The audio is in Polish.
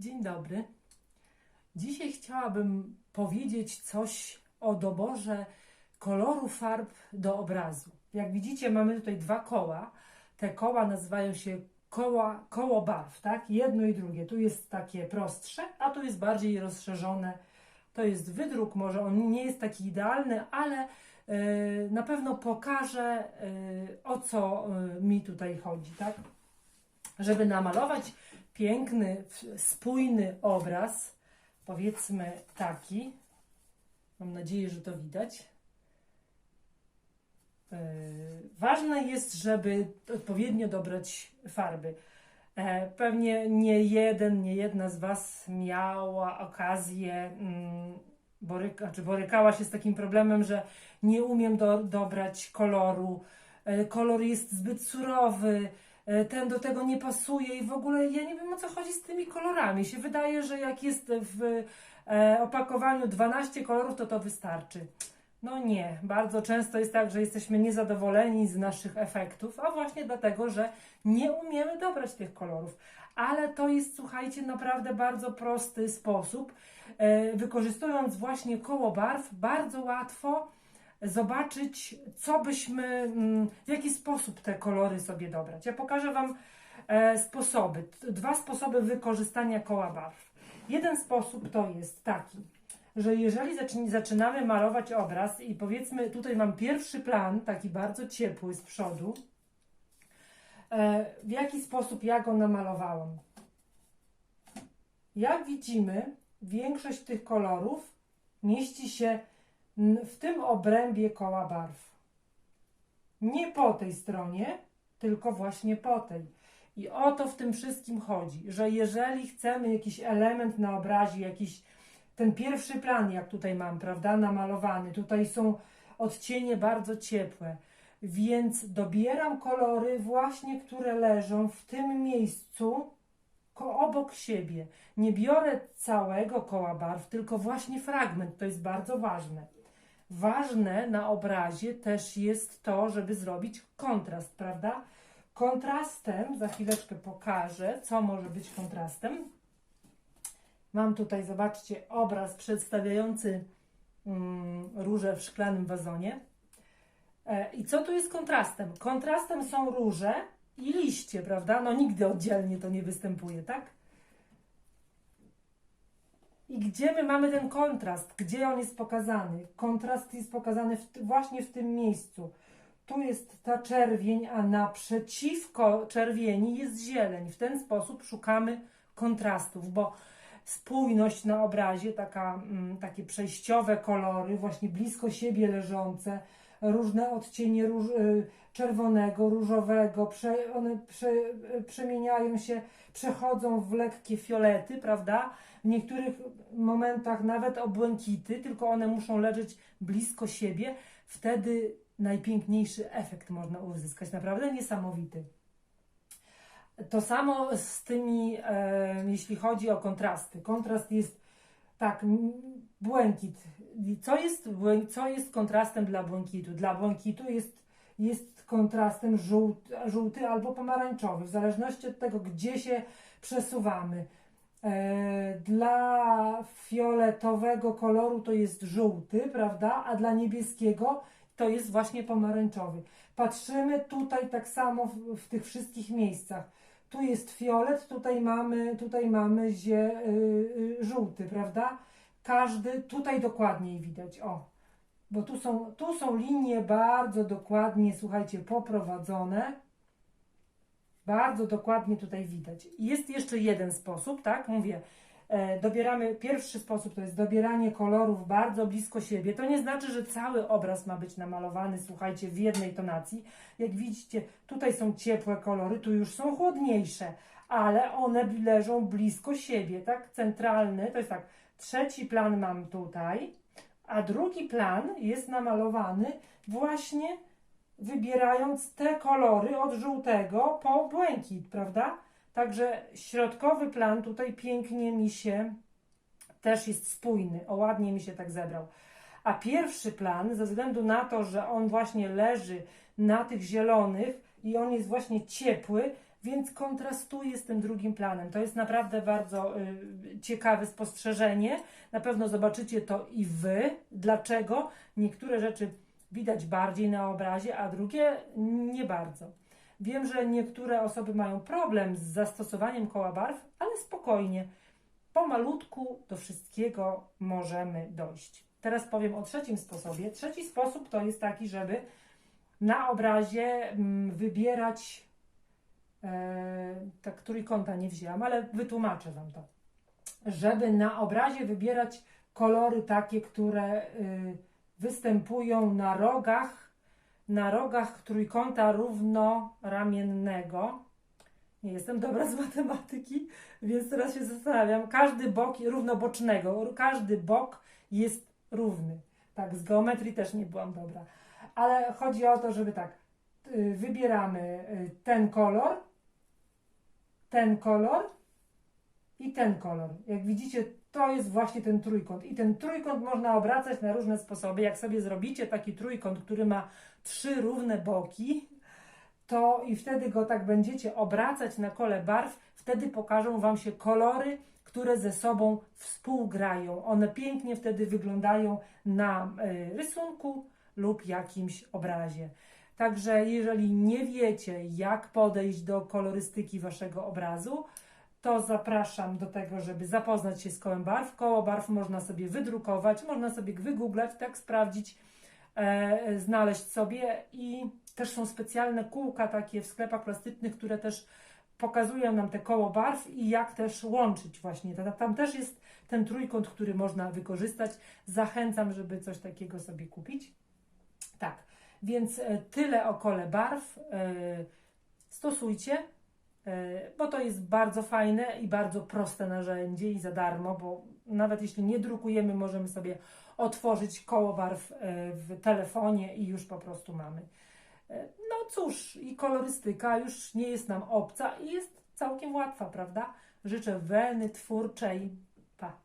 Dzień dobry. Dzisiaj chciałabym powiedzieć coś o doborze koloru farb do obrazu. Jak widzicie, mamy tutaj dwa koła. Te koła nazywają się koła, koło barw, tak? Jedno i drugie. Tu jest takie prostsze, a tu jest bardziej rozszerzone. To jest wydruk, może on nie jest taki idealny, ale yy, na pewno pokaże, yy, o co yy, mi tutaj chodzi, tak? Żeby namalować piękny, spójny obraz, powiedzmy taki. Mam nadzieję, że to widać. Yy, Ważne jest, żeby odpowiednio dobrać farby. E, Pewnie nie jeden, nie jedna z Was miała okazję, mm, boryka, czy borykała się z takim problemem, że nie umiem do, dobrać koloru. E, Kolor jest zbyt surowy, e, ten do tego nie pasuje i w ogóle ja nie wiem o co chodzi z tymi kolorami. Się wydaje, że jak jest w e, opakowaniu 12 kolorów, to to wystarczy. No nie, bardzo często jest tak, że jesteśmy niezadowoleni z naszych efektów, a właśnie dlatego, że nie umiemy dobrać tych kolorów. Ale to jest, słuchajcie, naprawdę bardzo prosty sposób. E, Wykorzystując właśnie koło barw, bardzo łatwo zobaczyć, co byśmy, mm, w jaki sposób te kolory sobie dobrać. Ja pokażę Wam e, sposoby, dwa sposoby wykorzystania koła barw. Jeden sposób to jest taki, że jeżeli zaczyn- zaczynamy malować obraz i powiedzmy, tutaj mam pierwszy plan, taki bardzo ciepły z przodu, e, w jaki sposób ja go namalowałam. Jak widzimy, większość tych kolorów mieści się w tym obrębie koła barw. Nie po tej stronie, tylko właśnie po tej. I o to w tym wszystkim chodzi, że jeżeli chcemy jakiś element na obrazie, jakiś ten pierwszy plan, jak tutaj mam, prawda, namalowany, tutaj są odcienie bardzo ciepłe, więc dobieram kolory właśnie, które leżą w tym miejscu obok siebie. Nie biorę całego koła barw, tylko właśnie fragment, to jest bardzo ważne. Ważne na obrazie też jest to, żeby zrobić kontrast, prawda? Kontrastem, za chwileczkę pokażę, co może być kontrastem. Mam tutaj, zobaczcie, obraz przedstawiający mm, róże w szklanym wazonie. E, I co tu jest kontrastem? Kontrastem są róże i liście, prawda? No nigdy oddzielnie to nie występuje, tak? I gdzie my mamy ten kontrast? Gdzie on jest pokazany? Kontrast jest pokazany w, właśnie w tym miejscu. Tu jest ta czerwień, a naprzeciwko czerwieni jest zieleń. W ten sposób szukamy kontrastów, bo spójność na obrazie, taka, mm, takie przejściowe kolory, właśnie blisko siebie leżące, różne odcienie róż, y, czerwonego, różowego, prze, one prze, y, przemieniają się, przechodzą w lekkie fiolety, prawda? W niektórych momentach nawet o błękity, tylko one muszą leżeć blisko siebie. Wtedy najpiękniejszy efekt można uzyskać, naprawdę niesamowity. To samo z tymi, e, jeśli chodzi o kontrasty. Kontrast jest tak, błękit. Co jest, co jest kontrastem dla błękitu? Dla błękitu jest, jest kontrastem żółty, żółty albo pomarańczowy, w zależności od tego, gdzie się przesuwamy. E, Dla fioletowego koloru to jest żółty, prawda? A dla niebieskiego to jest właśnie pomarańczowy. Patrzymy tutaj tak samo w, w tych wszystkich miejscach. Tu jest fiolet, tutaj mamy, tutaj mamy zie, y, y, żółty, prawda? Każdy, tutaj dokładniej widać, o. Bo tu są, tu są linie bardzo dokładnie, słuchajcie, poprowadzone. Bardzo dokładnie tutaj widać. Jest jeszcze jeden sposób, tak? Mówię, dobieramy, pierwszy sposób to jest dobieranie kolorów bardzo blisko siebie. To nie znaczy, że cały obraz ma być namalowany, słuchajcie, w jednej tonacji. Jak widzicie, tutaj są ciepłe kolory, tu już są chłodniejsze, ale one leżą blisko siebie, tak? Centralny, to jest tak, trzeci plan mam tutaj, a drugi plan jest namalowany właśnie wybierając te kolory od żółtego po błękit, prawda? Także środkowy plan tutaj pięknie mi się też jest spójny, o ładnie mi się tak zebrał. A pierwszy plan, ze względu na to, że on właśnie leży na tych zielonych i on jest właśnie ciepły, więc kontrastuje z tym drugim planem. To jest naprawdę bardzo y, ciekawe spostrzeżenie. Na pewno zobaczycie to i wy. Dlaczego niektóre rzeczy widać bardziej na obrazie, a drugie nie bardzo. Wiem, że niektóre osoby mają problem z zastosowaniem koła barw, ale spokojnie. Pomalutku do wszystkiego możemy dojść. Teraz powiem o trzecim sposobie. Trzeci sposób to jest taki, żeby na obrazie mm, wybierać e, tak trójkąta nie wzięłam, ale wytłumaczę Wam to. Żeby na obrazie wybierać kolory takie, które y, występują na rogach, na rogach trójkąta równoramiennego. Nie jestem dobra z matematyki, więc teraz się zastanawiam. Każdy bok równobocznego, każdy bok jest równy. Tak, z geometrii też nie byłam dobra. Ale chodzi o to, żeby tak, y, wybieramy y, ten kolor, ten kolor i ten kolor. Jak widzicie, to jest właśnie ten trójkąt. I ten trójkąt można obracać na różne sposoby. Jak sobie zrobicie taki trójkąt, który ma trzy równe boki, to i wtedy go tak będziecie obracać na kole barw, wtedy pokażą Wam się kolory, które ze sobą współgrają. One pięknie wtedy wyglądają na y, rysunku lub jakimś obrazie. Także jeżeli nie wiecie, jak podejść do kolorystyki Waszego obrazu, to zapraszam do tego, żeby zapoznać się z kołem barw. Koło barw można sobie wydrukować, można sobie wygooglać, tak sprawdzić, e, znaleźć sobie i też są specjalne kółka takie w sklepach plastycznych, które też pokazują nam te koło barw i jak też łączyć właśnie. Tam, też jest ten trójkąt, który można wykorzystać. Zachęcam, żeby coś takiego sobie kupić. Tak, więc e, tyle o kole barw. E, Stosujcie, bo to jest bardzo fajne i bardzo proste narzędzie i za darmo, bo nawet jeśli nie drukujemy, możemy sobie otworzyć koło barw e, w telefonie i już po prostu mamy. E, No cóż, i kolorystyka już nie jest nam obca i jest całkiem łatwa, prawda? Życzę wełny twórczej. Pa!